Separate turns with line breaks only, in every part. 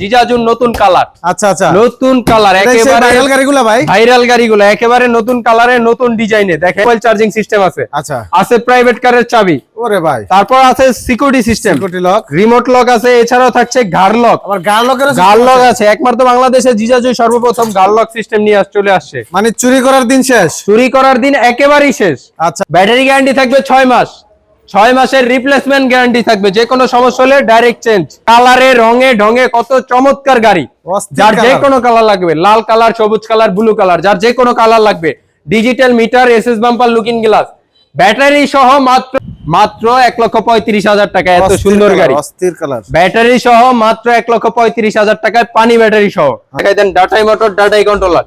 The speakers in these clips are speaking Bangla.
জিজাজুর নতুন কালার আচ্ছা আচ্ছা নতুন কালার ভাইরাল গাড়িগুলো একেবারে নতুন কালারে নতুন ডিজাইনে দেখেন মোবাইল চার্জিং সিস্টেম আছে আচ্ছা আছে প্রাইভেট কারের চাবি এছাড়াও থাকছে আছে একমাত্র জিজাজু সর্বপ্রথম সিস্টেম নিয়ে চলে আসছে
মানে চুরি করার দিন শেষ
চুরি করার দিন একেবারেই শেষ আচ্ছা ব্যাটারি গ্যারান্টি থাকবে মাস ছয় মাসের রিপ্লেসমেন্ট গ্যারান্টি থাকবে যে কোনো সমস্যা হলে ডাইরেক্ট চেঞ্জ কালারে রঙে ঢঙে কত চমৎকার গাড়ি যার যে কোনো কালার লাগবে লাল কালার সবুজ কালার ব্লু কালার যার যে কোনো কালার লাগবে digital meter S bumper looking glass battery সহ মাত্র মাত্র এক লক্ষ পঁয়ত্রিশ হাজার টাকা এত সুন্দর গাড়ি
অস্থির কালার
ব্যাটারি সহ মাত্র এক লক্ষ পঁয়ত্রিশ হাজার টাকায় পানি ব্যাটারি সহ হ্যাঁ। দেন ডাটাই মোটর ডাটাই কন্ট্রোলার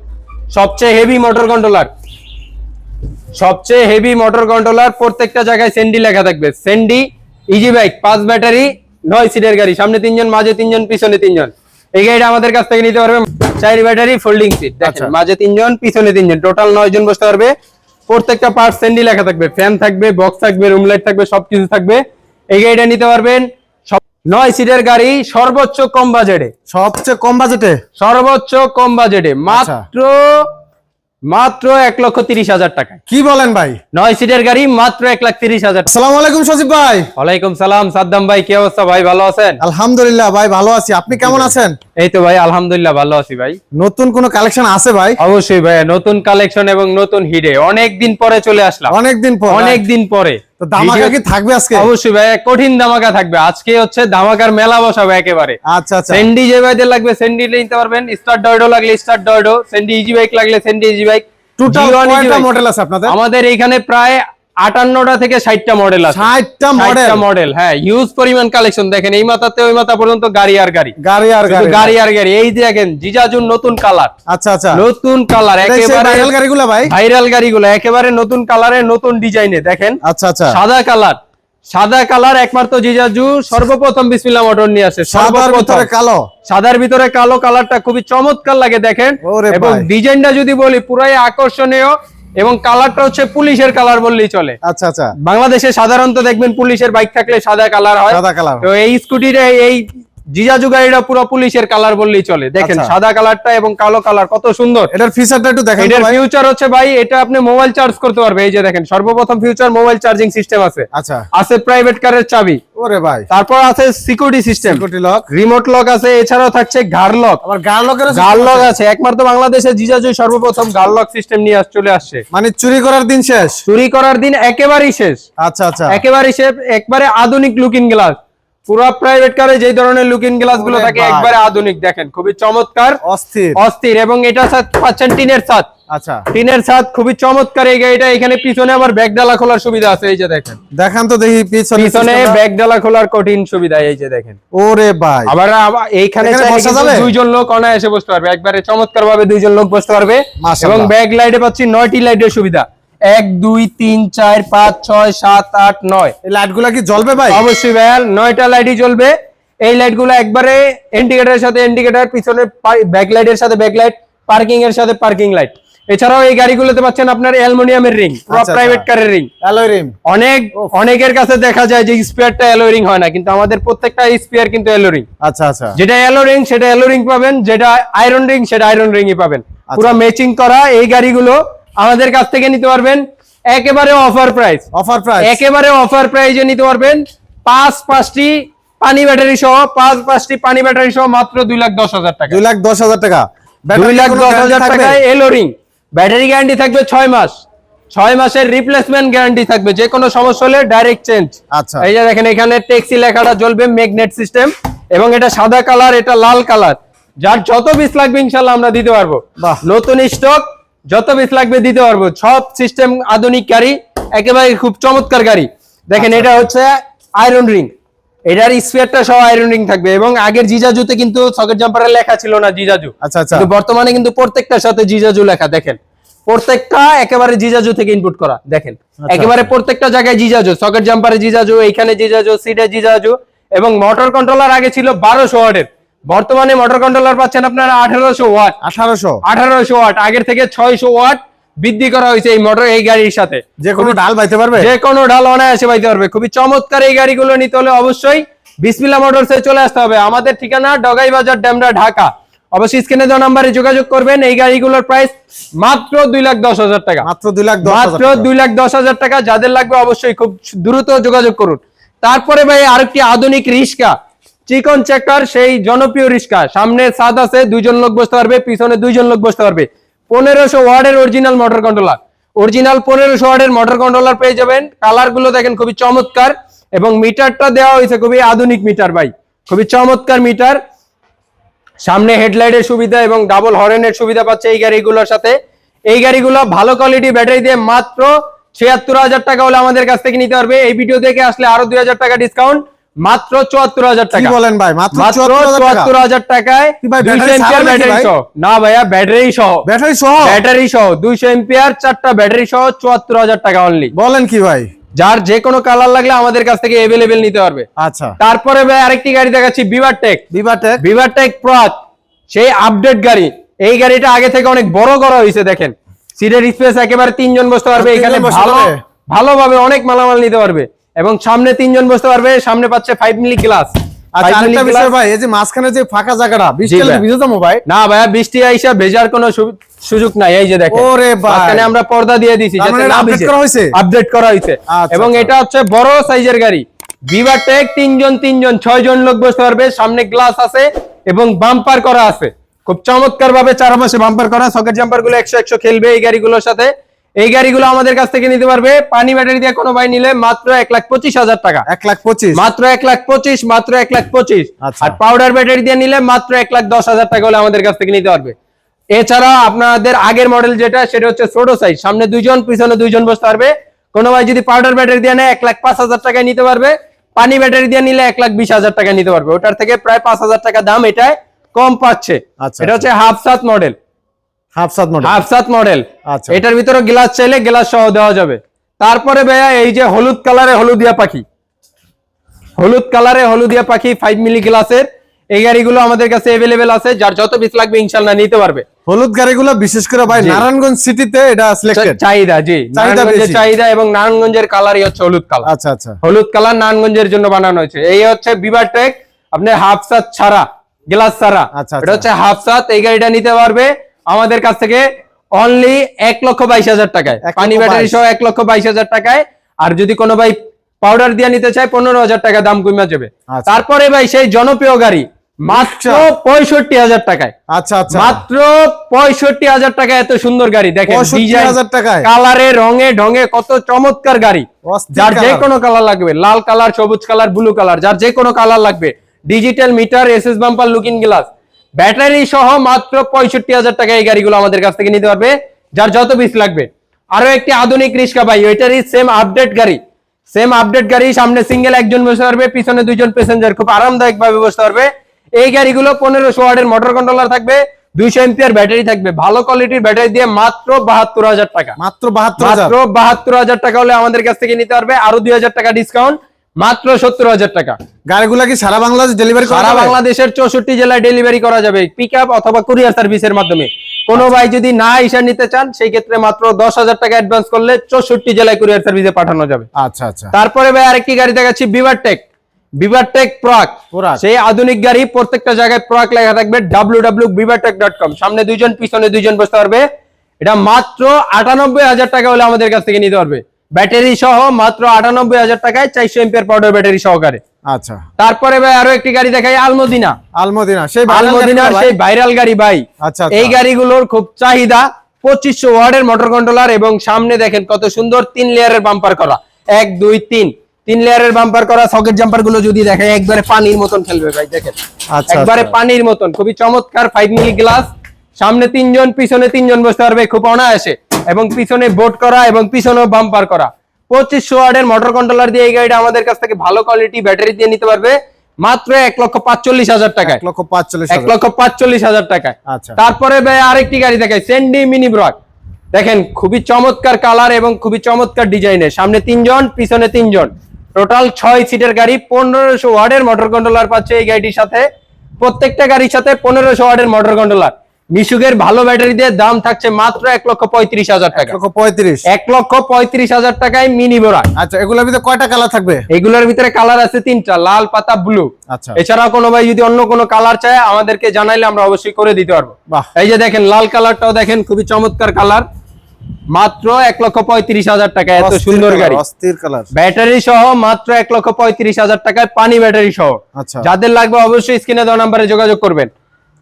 সবচেয়ে হেভি মোটর কন্ট্রোলার সবচেয়ে হেভি মোটর কন্ট্রোলার প্রত্যেকটা জায়গায় সেন্ডি লেখা থাকবে সেন্ডি ইজি বাইক পাঁচ ব্যাটারি নয় সিটের গাড়ি সামনে তিনজন মাঝে তিনজন পিছনে তিনজন এই গাড়িটা আমাদের কাছ থেকে নিতে পারবে চার ব্যাটারি ফোল্ডিং সিট দেখেন আচ্ছা। মাঝে তিনজন পিছনে তিনজন টোটাল নয় জন বসতে পারবে প্রত্যেকটা পার্ট সেন্ডি লেখা থাকবে ফ্যান থাকবে বক্স থাকবে রুম লাইট থাকবে সবকিছু থাকবে এই গাড়িটা নিতে পারবেন নয় সিটের গাড়ি সর্বোচ্চ কম বাজেটে
সবচেয়ে কম বাজেটে
সর্বোচ্চ কম বাজেটে আচ্ছা। মাত্র মাত্র এক লক্ষ তিরিশ হাজার টাকা
কি বলেন ভাই
নয় সিটের গাড়ি মাত্র এক লাখ তিরিশ হাজার
সালাম আলাইকুম সজীব ভাই
ওয়ালাইকুম সালাম সাদ্দাম ভাই কি অবস্থা ভাই ভালো আছেন
আলহামদুলিল্লাহ ভাই ভালো আছি আপনি কেমন আছেন
এই তো ভাই আলহামদুলিল্লাহ ভালো আছি ভাই
নতুন কোন কালেকশন আছে ভাই
অবশ্যই ভাই নতুন কালেকশন এবং নতুন হিডে অনেকদিন পরে চলে আসলাম
অনেকদিন পর অনেকদিন পরে
তো কি থাকবে আজকে অবশ্যই ভাই কঠিন থাকবে আজকে হচ্ছে মেলা বসাবে একেবারে আচ্ছা, আচ্ছা। লাগবে সেন্ডি পারবেন স্টার লাগলে স্টার ডয়ডো সেন্ডি লাগলে ইজি বাইক
টোটাল মডেল আছে আপনাদের
আমাদের এখানে প্রায় আটান্নটা থেকে ষাটটা মডেল
আছে
মডেল হ্যাঁ ইউজ পরিমাণ কালেকশন দেখেন এই মাথাতে ওই মাথা পর্যন্ত গাড়ি আর গাড়ি গাড়ি আর গাড়ি গাড়ি হ্যাঁ। আর গাড়ি এই দেখেন জিজাজুর নতুন কালার আচ্ছা আচ্ছা নতুন কালার একেবারে ভাইরাল গাড়িগুলো একেবারে নতুন কালারে নতুন ডিজাইনে দেখেন আচ্ছা আচ্ছা সাদা কালার সাদা কালার একমাত্র জিজাজু সর্বপ্রথম বিসমিল্লা মোটর নিয়ে আসে
সর্বপ্রথম কালো
সাদার ভিতরে কালো কালারটা খুবই চমৎকার লাগে দেখেন এবং ডিজাইনটা যদি বলি পুরাই আকর্ষণীয় এবং কালারটা হচ্ছে পুলিশের কালার বললেই চলে আচ্ছা আচ্ছা বাংলাদেশে সাধারণত দেখবেন পুলিশের বাইক থাকলে সাদা কালার হয় সাদা কালার তো এই স্কুটিটা এই জিজাজুগা এটা পুরো পুলিশের কালার বললেই চলে দেখেন আচ্ছা। সাদা কালারটা এবং কালো কালার কত সুন্দর
এটার ফিচারটা একটু দেখেন
এটার ফিউচার হচ্ছে ভাই এটা আপনি মোবাইল চার্জ করতে পারবে এই যে দেখেন সর্বপ্রথম ফিউচার মোবাইল চার্জিং সিস্টেম আছে আচ্ছা আছে প্রাইভেট কারের চাবি ওরে ভাই তারপর আছে security system
security lock remote lock আছে এছাড়াও থাকছে গার লক আবার গার লকের
গার লক আছে একমাত্র বাংলাদেশে জিজাজু সর্বপ্রথম গার লক সিস্টেম নিয়ে চলে আসছে
মানে চুরি করার দিন শেষ
চুরি করার দিন একেবারেই শেষ আচ্ছা আচ্ছা একেবারেই শেষ একবারে আধুনিক লুকিং গ্লাস পুরা প্রাইভেট কারে যেই ধরনের লুকিং গ্লাস গুলো থাকে একবারে আধুনিক দেখেন খুবই চমৎকার অস্থির অস্থির এবং এটা পাচ্ছেন টিনের ছাদ আচ্ছা টিনের ছাদ খুবই চমৎকার এই গাড়িটা এখানে পিছনে আমার ব্যাগ ডালা খোলার সুবিধা আছে এই যে দেখেন
দেখেন তো দেখি পিছনে
পিছনে ব্যাগ ডালা খোলার কঠিন সুবিধা এই যে দেখেন ওরে ভাই আবার এইখানে দুইজন লোক অনায়াসে বসতে পারবে একবারে চমৎকার ভাবে দুইজন লোক বসতে পারবে এবং ব্যাগ লাইটে পাচ্ছি নয়টি লাইটের সুবিধা এক দুই তিন চার পাঁচ ছয় সাত আট নয়
লাইট গুলা কি জ্বলবে ভাই
অবশ্যই ভাই নয়টা লাইটই জ্বলবে এই লাইট গুলো একবারে ইন্ডিকেটারের সাথে ইন্ডিকেটার পিছনে ব্যাকলাইট এর সাথে ব্যাকলাইট পার্কিং এর সাথে পার্কিং লাইট এছাড়াও এই গাড়িগুলোতে পাচ্ছেন আপনার অ্যালুমিনিয়ামের রিং প্রাইভেট আচ্ছা, কারের আচ্ছা। রিং অ্যালয় রিং অনেক অনেকের কাছে দেখা যায় যে স্পেয়ারটা অ্যালয় রিং হয় না কিন্তু আমাদের প্রত্যেকটা স্পেয়ার কিন্তু অ্যালয় রিং আচ্ছা আচ্ছা যেটা অ্যালয় রিং সেটা অ্যালয় রিং পাবেন যেটা আয়রন রিং সেটা আয়রন রিংই পাবেন আচ্ছা। পুরো ম্যাচিং করা এই গাড়িগুলো আমাদের কাছ থেকে নিতে পারবেন একেবারে অফার প্রাইস অফার প্রাইস একেবারে অফার প্রাইজে নিতে পারবেন পাঁচ পাঁচটি পানি ব্যাটারি সহ পাঁচ পাঁচটি পানি ব্যাটারি সহ মাত্র দুই লাখ দশ হাজার টাকা
দুই লাখ দশ হাজার টাকা
দুই লাখ দশ হাজার এলোরিং ব্যাটারি গ্যারান্টি থাকবে ছয় মাস ছয় মাসের রিপ্লেসমেন্ট গ্যারান্টি থাকবে যে কোনো সমস্যা হলে ডাইরেক্ট চেঞ্জ আচ্ছা এই যে দেখেন এখানে ট্যাক্সি লেখাটা জ্বলবে ম্যাগনেট সিস্টেম এবং এটা সাদা কালার এটা লাল কালার যার যত পিস লাগবে ইনশাল্লাহ আমরা দিতে পারবো নতুন স্টক যত বেশ লাগবে দিতে পারবো সব সিস্টেম আধুনিক গাড়ি একেবারে খুব চমৎকার গাড়ি দেখেন আচ্ছা। এটা হচ্ছে আয়রন রিং এটার স্পেয়ারটা সব আয়রন রিং থাকবে এবং আগের জিজাজুতে কিন্তু সকেট জাম্পারে লেখা ছিল না জিজাজু আচ্ছা আচ্ছা বর্তমানে কিন্তু প্রত্যেকটার সাথে জিজাজু লেখা দেখেন প্রত্যেকটা একেবারে জিজাজু থেকে ইনপুট করা দেখেন আচ্ছা, আচ্ছা। একেবারে প্রত্যেকটা জায়গায় জিজাজু সকেট জাম্পারে জিজাজু এখানে জিজাজু সিটে জিজাজু এবং মোটর কন্ট্রোলার আগে ছিল বারোশো ওয়াটের বর্তমানে মোটর কন্ট্রোলার পাচ্ছেন আপনারা আঠারোশো ওয়াট আঠারোশো আঠারোশো ওয়াট আগের থেকে ছয়শো ওয়াট বৃদ্ধি করা হয়েছে এই মোটর এই গাড়ির সাথে
যে কোনো ডাল বাইতে পারবে
যে কোনো ডাল অনায়াসে বাইতে পারবে খুবই চমৎকার এই গাড়িগুলো নিতে হলে অবশ্যই বিসমিল্লা মোটরসে চলে আসতে হবে আমাদের ঠিকানা ডগাই বাজার ড্যামরা ঢাকা অবশ্যই স্ক্রিনে দেওয়া নাম্বারে যোগাযোগ করবেন এই গাড়িগুলোর প্রাইস মাত্র দুই লাখ দশ হাজার টাকা মাত্র দুই লাখ মাত্র দুই লাখ দশ হাজার টাকা যাদের লাগবে অবশ্যই খুব দ্রুত যোগাযোগ করুন তারপরে ভাই আরেকটি আধুনিক রিক্সা চিকন চেকার সেই জনপ্রিয় রিক্সা সামনে সাদ আছে দুইজন লোক বসতে পারবে পিছনে দুইজন লোক বসতে পারবে পনেরোশো ওয়ার্ডের অরিজিনাল মোটর কন্ট্রোলার অরিজিনাল পনেরোশো ওয়ার্ডের মোটর কন্ট্রোলার পেয়ে যাবেন কালার গুলো দেখেন খুবই চমৎকার এবং মিটারটা দেওয়া হয়েছে খুবই আধুনিক মিটার ভাই খুবই চমৎকার মিটার সামনে হেডলাইটের সুবিধা এবং ডাবল হরেনের সুবিধা পাচ্ছে এই গাড়িগুলোর সাথে এই গাড়িগুলো ভালো কোয়ালিটি ব্যাটারি দিয়ে মাত্র ছিয়াত্তর হাজার টাকা হলে আমাদের কাছ থেকে নিতে পারবে এই ভিডিও দেখে আসলে আরো দুই হাজার টাকা ডিসকাউন্ট মাত্র চুয়াত্তর হাজার টাকা বলেন ভাই মাত্র চুয়াত্তর হাজার টাকায় ব্যাটারি সহ না ভাইয়া ব্যাটারি সহ ব্যাটারি সহ ব্যাটারি সহ দুইশো এম্পিয়ার চারটা ব্যাটারি সহ চুয়াত্তর হাজার টাকা অনলি বলেন কি ভাই যার যে কোনো কালার লাগলে আমাদের কাছ থেকে এভেলেবেল নিতে পারবে আচ্ছা তারপরে ভাই আরেকটি গাড়ি দেখাচ্ছি Beaver Tech Beaver Tech Beaver Tech প্রয়াত সেই আপডেট গাড়ি এই গাড়িটা আগে থেকে অনেক বড় করা হয়েছে দেখেন সিটের স্পেস একেবারে তিনজন বসতে পারবে এখানে ভালো ভালোভাবে অনেক মালামাল নিতে পারবে এবং সামনে তিনজন বসতে পারবে সামনে পাচ্ছে ফাইভ মিলি গ্লাস সুযোগ দিয়ে
আপডেট
মানে করা হয়েছে আচ্ছা, আচ্ছা। এবং এটা হচ্ছে বড় সাইজের গাড়ি তিনজন তিনজন ছয়জন লোক বসতে পারবে সামনে গ্লাস আছে এবং বাম্পার করা আছে খুব চমৎকার ভাবে চার মাসে বাম্পার করা সকেট জাম্পার গুলো একশো একশো খেলবে এই গাড়িগুলোর সাথে এই গাড়িগুলো আমাদের কাছ থেকে নিতে পারবে পানি ব্যাটারি দিয়ে কোনো ভাই নিলে মাত্র এক লাখ পঁচিশ হাজার টাকা এক লাখ পঁচিশ মাত্র এক লাখ পঁচিশ মাত্র এক লাখ পঁচিশ আচ্ছা। আর পাউডার ব্যাটারি দিয়ে নিলে মাত্র এক লাখ দশ হাজার টাকা হলে আমাদের কাছ থেকে নিতে পারবে এছাড়া আপনাদের আগের মডেল যেটা সেটা হচ্ছে ছোট সাইজ সামনে দুইজন পিছনে দুইজন বসতে পারবে কোনো ভাই যদি পাউডার ব্যাটারি দিয়ে নেয় এক লাখ পাঁচ হাজার টাকায় নিতে পারবে পানি ব্যাটারি দিয়ে নিলে এক লাখ বিশ হাজার টাকা নিতে পারবে ওটার থেকে প্রায় পাঁচ হাজার টাকা দাম এটায় কম পাচ্ছে আচ্ছা। এটা হচ্ছে হাফ সাত মডেল হাফসাত মডেল হাফসাত মডেল আচ্ছা এটার ভিতরে গ্লাস চাইলে গ্লাস সহ দেওয়া যাবে তারপরে ভাইয়া এই যে হলুদ কালারে হলুদিয়া পাখি হলুদ কালারে হলুদিয়া পাখি ফাইভ মিলি গ্লাসের এই গাড়িগুলো আমাদের কাছে এভেলেবেল আছে যার যত পিস লাগবে ইনশাল্লাহ নিতে পারবে
হলুদ গাড়িগুলো বিশেষ করে ভাই নারায়ণগঞ্জ সিটিতে এটা সিলেক্টেড চাহিদা জি নারায়ণগঞ্জের
চাহিদা এবং নারায়ণগঞ্জের কালারই হচ্ছে হলুদ কালার আচ্ছা আচ্ছা হলুদ কালার নারায়ণগঞ্জের জন্য বানানো হয়েছে এই হচ্ছে বিবার টেক আপনি হাফ হাফসাত ছাড়া গ্লাস ছাড়া আচ্ছা এটা আচ্ছা। হচ্ছে হাফ হাফসাত এই গাড়িটা নিতে পারবে আমাদের কাছ থেকে অনলি এক লক্ষ বাইশ হাজার টাকায় পানি ব্যাটারি সহ এক লক্ষ বাইশ হাজার টাকায় আর যদি কোনো ভাই পাউডার দিয়ে নিতে চায় পনেরো হাজার টাকা দাম কমে যাবে আচ্ছা। তারপরে ভাই সেই জনপ্রিয় গাড়ি আচ্ছা। মাত্র পঁয়ষট্টি হাজার টাকায় আচ্ছা, আচ্ছা। মাত্র পঁয়ষট্টি হাজার টাকা এত সুন্দর গাড়ি দেখেন টাকায় কালারে রঙে ঢঙে কত চমৎকার গাড়ি
যার যে কোনো কালার লাগবে লাল কালার সবুজ কালার ব্লু কালার যার যে কোনো কালার লাগবে
digital meter S S bumper looking glass battery সহ মাত্র পঁয়ষট্টি হাজার টাকা এই গাড়িগুলো আমাদের কাছ থেকে নিতে পারবে যার যত পিস লাগবে আরো একটি আধুনিক রিক্সা ভাই ওইটারই সেম আপডেট গাড়ি সেম আপডেট গাড়ি সামনে সিঙ্গেল একজন বসে পারবে পিছনে দুইজন প্যাসেঞ্জার খুব আরামদায়ক ভাবে বসতে পারবে এই গাড়িগুলো পনেরোশো ওয়ার্ডের মোটর কন্ট্রোলার থাকবে দুইশো এমপিআর ব্যাটারি থাকবে ভালো কোয়ালিটির ব্যাটারি দিয়ে মাত্র বাহাত্তর হাজার টাকা
মাত্র বাহাত্তর
মাত্র বাহাত্তর হাজার টাকা হলে আমাদের কাছ থেকে নিতে পারবে আরো দুই হাজার টাকা ডিসকাউন্ট মাত্র সত্তর হাজার টাকা
গাড়িগুলা কি সারা বাংলাদেশ ডেলিভারি
সারা বাংলাদেশের চৌষট্টি জেলায় ডেলিভারি করা যাবে পিক অথবা কুরিয়ার সার্ভিসের মাধ্যমে কোনো আচ্ছা। ভাই যদি না হিসাব নিতে চান সেই ক্ষেত্রে মাত্র দশ হাজার টাকা অ্যাডভান্স করলে চৌষট্টি জেলায় কুরিয়ার সার্ভিসে পাঠানো যাবে আচ্ছা আচ্ছা তারপরে ভাই আরেকটি গাড়ি দেখাচ্ছি বিভার টেক বিভারটেক সেই আধুনিক গাড়ি প্রত্যেকটা জায়গায় লেখা থাকবে সামনে দুইজন পিছনে দুইজন বসতে পারবে এটা মাত্র আটানব্বই হাজার টাকা হলে আমাদের কাছ থেকে নিতে পারবে ব্যাটারি সহ মাত্র আটানব্বই হাজার টাকায় চারশো এম্পিয়ার পাউডার ব্যাটারি সহকারে আচ্ছা তারপরে ভাই আরো একটি গাড়ি দেখাই আলমদিনা
আলমদিনা সেই
আলমদিনার সেই ভাইরাল গাড়ি ভাই আচ্ছা, আচ্ছা এই গাড়িগুলোর খুব চাহিদা পঁচিশশো ওয়ার্ডের মোটর কন্ট্রোলার এবং সামনে দেখেন কত সুন্দর তিন লেয়ারের বাম্পার করা এক দুই তিন তিন লেয়ারের বাম্পার করা সকেট জাম্পার গুলো যদি দেখেন একবারে পানির মতন খেলবে ভাই দেখেন আচ্ছা, আচ্ছা। একবারে পানির মতন খুবই চমৎকার ফাইভ মিলি গ্লাস সামনে তিনজন পিছনে তিনজন বসতে পারবে খুব অনায়াসে এবং পিছনে বোট করা এবং পিছনে বাম্পার করা পঁচিশশো ওয়ার্ডের মোটর কন্ট্রোলার দিয়ে এই গাড়িটা আমাদের কাছ থেকে ভালো কোয়ালিটি ব্যাটারি দিয়ে নিতে পারবে মাত্র এক লক্ষ পাঁচচল্লিশ হাজার টাকা এক লক্ষ পাঁচচল্লিশ হাজার টাকা
আচ্ছা তারপরে আরেকটি গাড়ি দেখায় সেন্ডি মিনি ব্রক
দেখেন খুবই চমৎকার কালার এবং খুবই চমৎকার ডিজাইনের সামনে তিনজন পিছনে তিনজন টোটাল ছয় সিটের গাড়ি পনেরোশো ওয়ার্ডের মোটর কন্ট্রোলার পাচ্ছে এই গাড়িটির সাথে প্রত্যেকটা গাড়ির সাথে পনেরোশো ওয়ার্ডের মোটর কন্ট্রোলার মিশুকের ভালো ব্যাটারি দিয়ে দাম থাকছে মাত্র এক লক্ষ পঁয়ত্রিশ হাজার টাকা পঁয়ত্রিশ এক লক্ষ পঁয়ত্রিশ হাজার টাকায় মিনি বোরা
আচ্ছা এগুলোর ভিতরে কয়টা কালার থাকবে
এগুলোর ভিতরে কালার আছে তিনটা লাল পাতা ব্লু
আচ্ছা এছাড়া কোনো ভাই যদি অন্য কোনো কালার চায় আমাদেরকে জানাইলে আমরা অবশ্যই করে দিতে পারবো
এই যে দেখেন লাল কালারটাও দেখেন খুবই চমৎকার কালার মাত্র এক লক্ষ পঁয়ত্রিশ হাজার টাকা এত সুন্দর গাড়ি
অস্থির কালার
ব্যাটারি সহ মাত্র এক লক্ষ পঁয়ত্রিশ হাজার টাকায় পানি ব্যাটারি সহ
আচ্ছা যাদের লাগবে অবশ্যই স্ক্রিনে দেওয়া নাম্বারে যোগাযোগ করবেন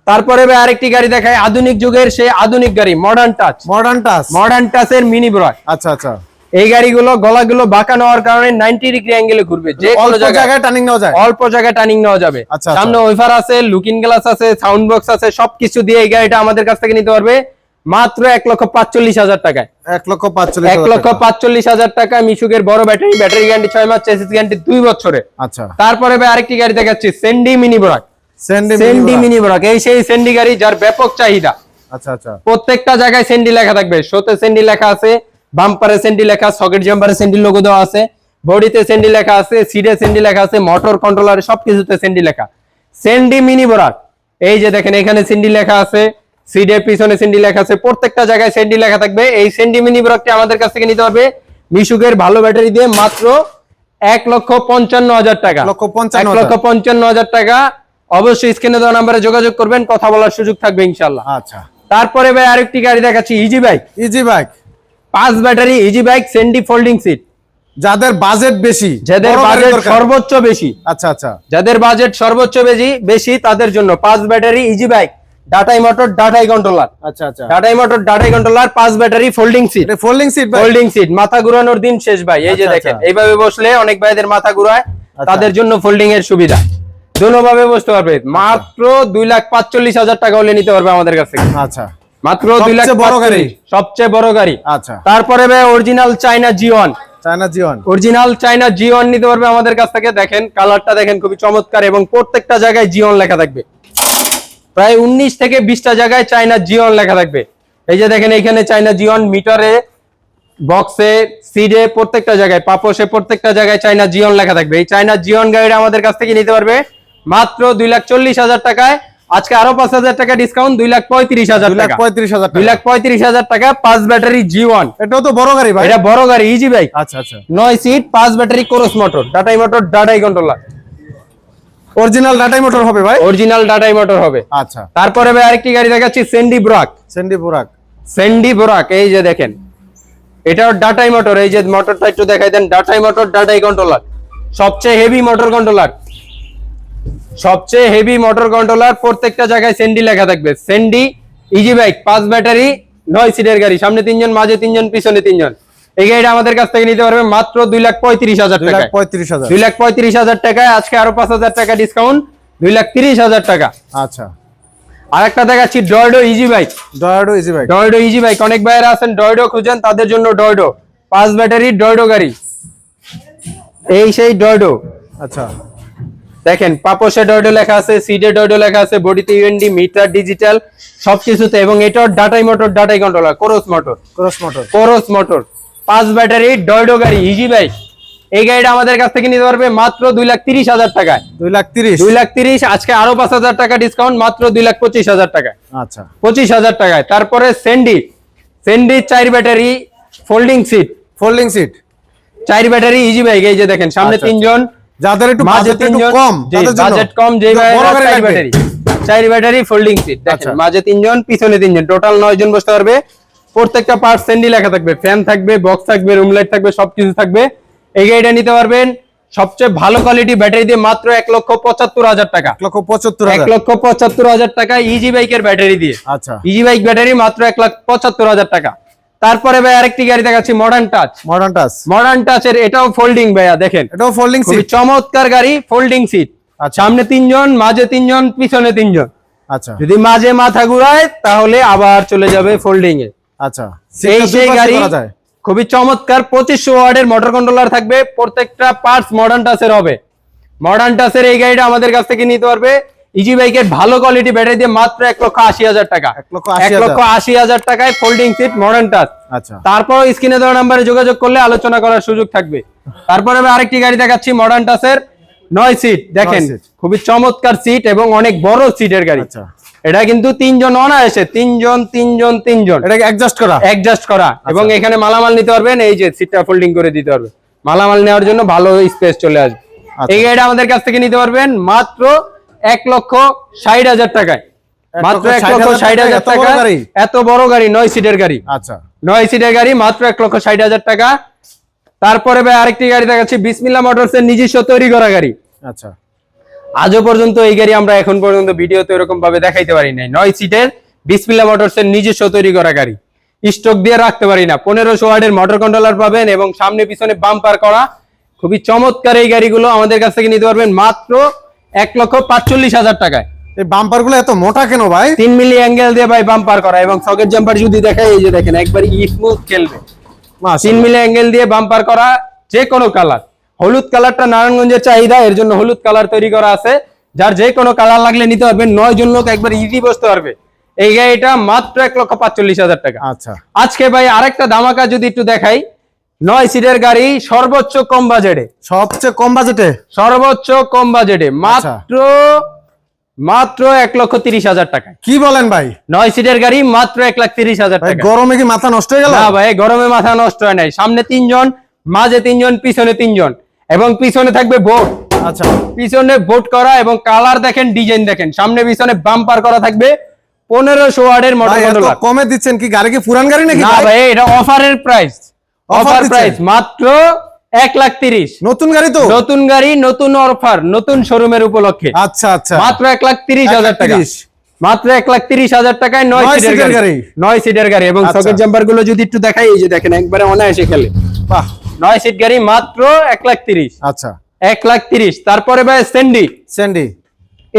তারপরে আরেকটি গাড়ি দেখায় আধুনিক যুগের সেই আধুনিক গাড়ি modern touch modern touch modern এর মিনি ব্রয় আচ্ছা আচ্ছা এই গাড়িগুলো গলাগুলো বাঁকা নেওয়ার কারণে নাইনটি ডিগ্রি অ্যাঙ্গেলে ঘুরবে
যে অল্প জায়গায় টার্নিং নেওয়া যায়
অল্প জায়গায় টার্নিং নেওয়া যাবে আচ্ছা, আচ্ছা। সামনে ওইফার আছে লুকিং গ্লাস আছে সাউন্ড বক্স আছে সবকিছু দিয়ে এই গাড়িটা আমাদের কাছ থেকে নিতে পারবে মাত্র এক লক্ষ পাঁচচল্লিশ হাজার টাকায়
এক লক্ষ পাঁচচল্লিশ
এক লক্ষ পাঁচচল্লিশ হাজার টাকা মিশুকের বড় ব্যাটারি ব্যাটারি গ্যারান্টি ছয় মাস চেসিস গ্যারান্টি দুই বছরে আচ্ছা তারপরে আরেকটি গাড়ি দেখাচ্ছি সেন্ডি মিনি ব্রাক এই মোটর আচ্ছা, আচ্ছা। সবকিছুতে সেন্ডি লেখা সেন্ডি মিনি এই যে দেখেন এখানে সেন্ডি লেখা আছে সিডের পিছনে সেন্ডি লেখা আছে প্রত্যেকটা জায়গায় সেন্ডি লেখা থাকবে এই সেন্ডি মিনি বরাকটি আমাদের কাছ থেকে নিতে হবে মিশুকের ভালো ব্যাটারি দিয়ে মাত্র এক লক্ষ পঞ্চান্ন হাজার টাকা লক্ষ পঞ্চান্ন হাজার টাকা অবশ্যই স্ক্রিনে দেওয়া নাম্বারে যোগাযোগ করবেন কথা বলার সুযোগ থাকবে ইনশাল্লাহ আচ্ছা তারপরে ভাই আরেকটি গাড়ি দেখাচ্ছি ইজি বাইক ইজি বাইক পাঁচ ব্যাটারি ইজি বাইক সেন্ডি ফোল্ডিং সিট
যাদের বাজেট বেশি
যাদের বাজেট সর্বোচ্চ বেশি আচ্ছা আচ্ছা যাদের বাজেট সর্বোচ্চ বেশি বেশি তাদের জন্য পাঁচ ব্যাটারি ইজি বাইক ডাটাই মোটর ডাটাই কন্ট্রোলার আচ্ছা আচ্ছা ডাটাই মোটর ডাটাই কন্ট্রোলার পাঁচ battery folding seat folding seat folding seat মাথা ঘুরানোর দিন শেষ ভাই এই যে আচ্ছা, দেখেন আচ্ছা। এইভাবে বসলে অনেক ভাইদের মাথা ঘুরায় আচ্ছা। তাদের জন্য ফোল্ডিং এর সুবিধা বসতে পারবে আচ্ছা। মাত্র দুই লাখ পাঁচচল্লিশ হাজার টাকা হলে নিতে পারবে আমাদের কাছে আচ্ছা মাত্র দুই লাখ বড় গাড়ি সবচেয়ে বড় গাড়ি আচ্ছা তারপরে অরিজিনাল চাইনা জিওন খুবই চমৎকার এবং প্রত্যেকটা জায়গায় জিওন লেখা থাকবে প্রায় উনিশ থেকে বিশটা জায়গায় চায়না জিওন লেখা থাকবে এই যে দেখেন এখানে চায়না জিওন মিটারে বক্সে সিডে প্রত্যেকটা জায়গায় পাপসে প্রত্যেকটা জায়গায় চায়না জিওন লেখা থাকবে এই চায়না জিওন গাড়িটা আমাদের কাছ থেকে নিতে পারবে মাত্র দুই লাখ চল্লিশ হাজার টাকায় আজকে আরো পাঁচ হাজার টাকা ডিসকাউন্ট দুই লাখ পঁয়ত্রিশ হাজার দুই লাখ পঁয়ত্রিশ হাজার দুই লাখ পঁয়ত্রিশ হাজার টাকা পাঁচ ব্যাটারি জি ওয়ান
এটাও তো বড় গাড়ি ভাই
এটা বড় গাড়ি ইজি ভাই আচ্ছা আচ্ছা নয় সিট পাঁচ ব্যাটারি কোরস মোটর ডাটাই মোটর ডাটাই কন্ট্রোলার অরিজিনাল ডাটাই মোটর হবে ভাই অরিজিনাল ডাটাই মোটর হবে আচ্ছা তারপরে ভাই আরেকটি গাড়ি দেখাচ্ছি সেন্ডি বোরাক সেন্ডি ব্রাক সেন্ডি বোরাক এই যে দেখেন এটা ডাটাই মোটর এই যে মোটরটা একটু দেখাই দেন ডাটাই মোটর ডাটাই কন্ট্রোলার সবচেয়ে হেভি মোটর কন্ট্রোলার সবচেয়ে হেভি মোটর কন্ট্রোলার প্রত্যেকটা জায়গায় সেন্ডি লেখা থাকবে সেন্ডি ইজি বাইক পাঁচ ব্যাটারি নয় সিটের গাড়ি সামনে তিনজন মাঝে তিনজন পিছনে তিনজন এই গাড়িটা আমাদের কাছ থেকে নিতে পারবে মাত্র দুই লাখ পঁয়ত্রিশ হাজার টাকা
পঁয়ত্রিশ হাজার দুই
লাখ পঁয়ত্রিশ হাজার টাকায় আজকে আরো পাঁচ হাজার টাকা ডিসকাউন্ট দুই লাখ তিরিশ হাজার টাকা আচ্ছা আরেকটা দেখাচ্ছি ডয়ডো ইজি বাইক
ডয়ডো ইজি বাইক
ডয়ডো ইজি বাইক অনেক ভাইয়েরা আছেন ডয়ডো খুঁজেন তাদের জন্য ডয়ডো পাঁচ ব্যাটারি ডয়ডো গাড়ি এই সেই ডয়ডো আচ্ছা দেখেন পাপোসে ডয়ডো লেখা আছে সিডে ডয়ডো লেখা আছে বডিতে ইউএনডি মিটার ডিজিটাল সবকিছুতে এবং এটা ডাটাই মোটর ডাটাই controller cross motor cross motor cross motor পাঁচ ব্যাটারি ডয়ডো গাড়ি ইজি বাইক এই গাড়িটা আমাদের কাছ থেকে নিতে পারবে মাত্র দুই লাখ তিরিশ হাজার দুই লাখ তিরিশ দুই লাখ তিরিশ আজকে আরো পাঁচ হাজার টাকা ডিসকাউন্ট মাত্র দুই লাখ পঁচিশ হাজার টাকায় আচ্ছা পঁচিশ হাজার টাকায় তারপরে সেন্ডি সেন্ডি চার battery folding seat folding seat চার ব্যাটারি ইজি বাইক এই যে দেখেন সামনে আচ্ছা, আচ্ছা। তিনজন
যাদের একটু বাজেট একটু কম
বাজেট কম যে
ব্যাটারি
চাইর ব্যাটারি ফোল্ডিং সিট দেখেন আচ্ছা। মাঝে তিনজন পিছনে তিনজন টোটাল নয় জন বসতে পারবে প্রত্যেকটা পার্ট সেন্ডি লেখা থাকবে ফ্যান থাকবে বক্স থাকবে রুম লাইট থাকবে সবকিছু থাকবে এই গাড়িটা নিতে পারবেন সবচেয়ে ভালো কোয়ালিটি ব্যাটারি দিয়ে মাত্র এক লক্ষ পঁচাত্তর হাজার টাকা
লক্ষ পঁচাত্তর এক
লক্ষ পঁচাত্তর হাজার টাকা ইজি বাইকের ব্যাটারি দিয়ে আচ্ছা ইজি বাইক ব্যাটারি মাত্র এক লাখ পঁচাত্তর হাজার টাকা তারপরে ভাই আরেকটি গাড়ি দেখাচ্ছি modern touch modern touch modern এর এটাও ফোল্ডিং ভাইয়া দেখেন
এটাও ফোল্ডিং সিট
চমৎকার গাড়ি ফোল্ডিং আচ্ছা। সিট সামনে তিনজন মাঝে তিনজন পিছনে তিনজন আচ্ছা যদি মাঝে মাথা ঘুরায় তাহলে আবার চলে যাবে ফোল্ডিং এ আচ্ছা সেই সেই গাড়ি খুবই চমৎকার পঁচিশশো ওয়ার্ডের মোটর কন্ট্রোলার থাকবে প্রত্যেকটা পার্টস মডার্ন টাচের হবে মডার্ন টাচের এই গাড়িটা আমাদের কাছ থেকে নিতে পারবে ইজি বাইকের ভালো কোয়ালিটি ব্যাটারি দিয়ে মাত্র এক লক্ষ আশি হাজার টাকা এক লক্ষ আশি হাজার টাকায় ফোল্ডিং সিট মডার্ন টাচ আচ্ছা তারপর স্ক্রিনে দেওয়া নাম্বারে যোগাযোগ করলে আলোচনা করার সুযোগ থাকবে তারপর আমি আরেকটি গাড়ি দেখাচ্ছি মডার্ন টাচের নয় সিট দেখেন খুবই চমৎকার সিট এবং অনেক বড় সিটের গাড়ি আচ্ছা। এটা কিন্তু তিনজন অনায়াসে তিনজন তিনজন তিনজন
এটাকে অ্যাডজাস্ট করা
অ্যাডজাস্ট করা আচ্ছা। এবং এখানে মালামাল নিতে পারবেন এই যে সিটটা ফোল্ডিং করে দিতে পারবেন মালামাল নেওয়ার জন্য ভালো স্পেস চলে আসবে আচ্ছা। এই গাড়িটা আমাদের কাছ থেকে নিতে পারবেন মাত্র এক লক্ষ ষাট হাজার টাকায় মাত্র এক লক্ষ ষাট হাজার টাকা এত বড় গাড়ি নয় সিটের গাড়ি আচ্ছা নয় সিটের গাড়ি মাত্র এক লক্ষ ষাট হাজার টাকা তারপরে ভাই আরেকটি গাড়ি দেখাচ্ছি বিসমিল্লা মোটরস এর নিজস্ব তৈরি করা গাড়ি আচ্ছা আজও পর্যন্ত এই গাড়ি আমরা এখন পর্যন্ত ভিডিওতে এরকম ভাবে দেখাইতে পারি নাই নয় সিটের বিসমিল্লা মোটরস এর নিজস্ব তৈরি করা গাড়ি স্টক দিয়ে রাখতে পারি না পনেরোশো ওয়ার্ডের মোটর কন্ট্রোলার পাবেন এবং সামনে পিছনে বাম্পার করা খুবই চমৎকার এই গাড়িগুলো আমাদের কাছ থেকে নিতে পারবেন মাত্র এক লক্ষ পাঁচচল্লিশ হাজার টাকায়
এই বাম্পার গুলো এত মোটা কেন ভাই
তিন মিলি অ্যাঙ্গেল দিয়ে ভাই বাম্পার করা এবং সকেট জাম্পার যদি দেখায় এই যে দেখেন একবার স্মুথ খেলবে তিন মিলি অ্যাঙ্গেল দিয়ে বাম্পার করা যে কোনো কালার হলুদ কালারটা নারায়ণগঞ্জের চাহিদা এর জন্য হলুদ কালার তৈরি করা আছে যার যে কোনো কালার লাগলে নিতে পারবেন নয় জন লোক একবার ইজি বসতে পারবে এই গায়ে এটা মাত্র এক লক্ষ পাঁচচল্লিশ হাজার টাকা আচ্ছা আজকে ভাই আরেকটা ধামাকা যদি একটু দেখাই নয় সিটের গাড়ি সর্বোচ্চ কম বাজেটে
সবচেয়ে কম বাজেটে
সর্বোচ্চ কম বাজেটে আচ্ছা। মাত্র মাত্র এক লক্ষ তিরিশ হাজার টাকা
কি বলেন ভাই
নয় সিটের গাড়ি মাত্র এক লাখ তিরিশ হাজার টাকা
গরমে কি মাথা নষ্ট হয়ে গেল না
ভাই গরমে মাথা নষ্ট হয় নাই সামনে তিনজন মাঝে তিনজন পিছনে তিনজন এবং পিছনে থাকবে বোর্ড আচ্ছা পিছনে বোর্ড করা এবং কালার দেখেন ডিজাইন দেখেন সামনে পিছনে বাম্পার করা থাকবে পনেরোশো ওয়ার্ডের মডেল
কমে দিচ্ছেন কি গাড়ি কি পুরান গাড়ি নাকি না
ভাই এটা অফারের প্রাইস অফার প্রাইস মাত্র এক লাখ তিরিশ নতুন গাড়ি তো নতুন গাড়ি নতুন অফার নতুন শোরুমের উপলক্ষে আচ্ছা আচ্ছা মাত্র এক লাখ তিরিশ হাজার টাকা মাত্র এক লাখ তিরিশ হাজার টাকায় নয় সিটের গাড়ি নয় সিটের গাড়ি এবং সকেট আচ্ছা। জাম্পার গুলো যদি একটু দেখাই এই যে দেখেন একবারে অনায়াসে খেলে বাহ নয় সিট গাড়ি মাত্র এক লাখ তিরিশ আচ্ছা এক লাখ তিরিশ তারপরে ভাই স্যান্ডি স্যান্ডি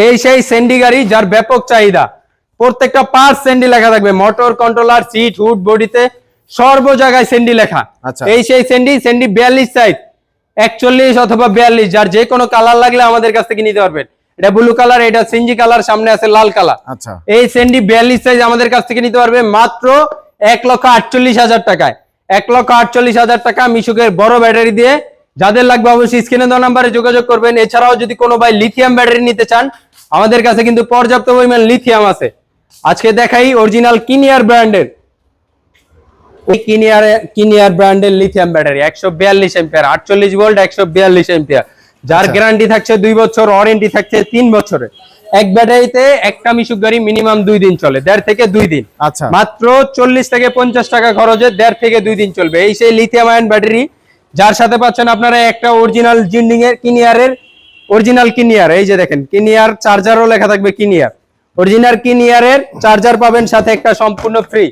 এই সেই স্যান্ডি গাড়ি যার ব্যাপক চাহিদা প্রত্যেকটা পার্ট স্যান্ডি লেখা থাকবে মোটর কন্ট্রোলার সিট হুড বডিতে সর্ব জায়গায় সেন্ডি লেখা
আচ্ছা। এই সেই সেন্ডি সেন্ডি বিয়াল্লিশ সাইজ
একচল্লিশ অথবা বিয়াল্লিশ যার যে কোনো কালার লাগলে আমাদের কাছ থেকে নিতে পারবেন এটা ব্লু কালার এটা সিঞ্জি কালার সামনে আছে লাল কালার আচ্ছা এই সেন্ডি বিয়াল্লিশ সাইজ আমাদের কাছ থেকে নিতে পারবে মাত্র এক লক্ষ আটচল্লিশ হাজার টাকায় এক লক্ষ আটচল্লিশ হাজার টাকা মিশুকের বড় ব্যাটারি দিয়ে যাদের লাগবে অবশ্যই স্ক্রিনে দেওয়া নাম্বারে যোগাযোগ করবেন এছাড়াও যদি কোনো ভাই লিথিয়াম ব্যাটারি নিতে চান আমাদের কাছে কিন্তু পর্যাপ্ত পরিমাণ লিথিয়াম আছে আজকে দেখাই অরিজিনাল কিনিয়ার ব্র্যান্ডের ওই কিনিয়ার কিনিয়ার ব্র্যান্ডের লিথিয়াম ব্যাটারি একশো বিয়াল্লিশ এম্পিয়ার আটচল্লিশ ভোল্ট একশো বিয়াল্লিশ এম্পিয়ার যার গ্যারান্টি আচ্ছা। থাকছে দুই বছর ওয়ারেন্টি থাকছে তিন বছরের এক ব্যাটারিতে একটা মিশুক গাড়ি মিনিমাম দুই দিন চলে দেড় থেকে দুই দিন আচ্ছা মাত্র চল্লিশ থেকে পঞ্চাশ টাকা খরচে দেড় থেকে দুই দিন চলবে এই সেই লিথিয়াম আয়ন ব্যাটারি যার সাথে পাচ্ছেন আপনারা একটা অরিজিনাল জিন্ডিং এর কিনিয়ারের অরিজিনাল কিনিয়ার এই যে দেখেন কিনিয়ার চার্জারও লেখা থাকবে কিনিয়ার অরিজিনাল কিনিয়ারের চার্জার পাবেন সাথে একটা সম্পূর্ণ ফ্রি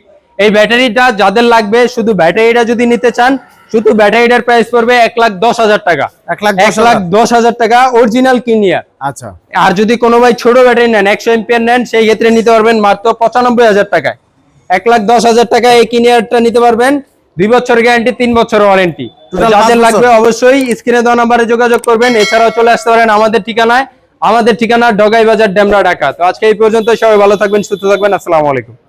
এই ব্যাটারিটা যাদের লাগবে শুধু ব্যাটারিটা যদি নিতে চান শুধু ব্যাটারিটার প্রাইস পড়বে এক লাখ দশ হাজার টাকা এক লাখ এক লাখ দশ হাজার টাকা অরিজিনাল কিনিয়ার আচ্ছা আর যদি কোনো ভাই ছোট ব্যাটারি নেন একশো এমপিয়ার নেন সেই ক্ষেত্রে নিতে পারবেন মাত্র পঁচানব্বই হাজার টাকায় এক লাখ দশ হাজার টাকা এই কিনিয়ারটা নিতে পারবেন দুই বছর গ্যারান্টি তিন বছর ওয়ারেন্টি
যাদের লাগবে অবশ্যই স্ক্রিনে দেওয়া নাম্বারে যোগাযোগ করবেন এছাড়াও চলে আসতে পারেন আমাদের ঠিকানায় আমাদের ঠিকানা ডগাই বাজার ডেমরা ঢাকা তো আজকে এই পর্যন্ত সবাই ভালো থাকবেন সুস্থ থাকবেন আসসালামু আলাইকুম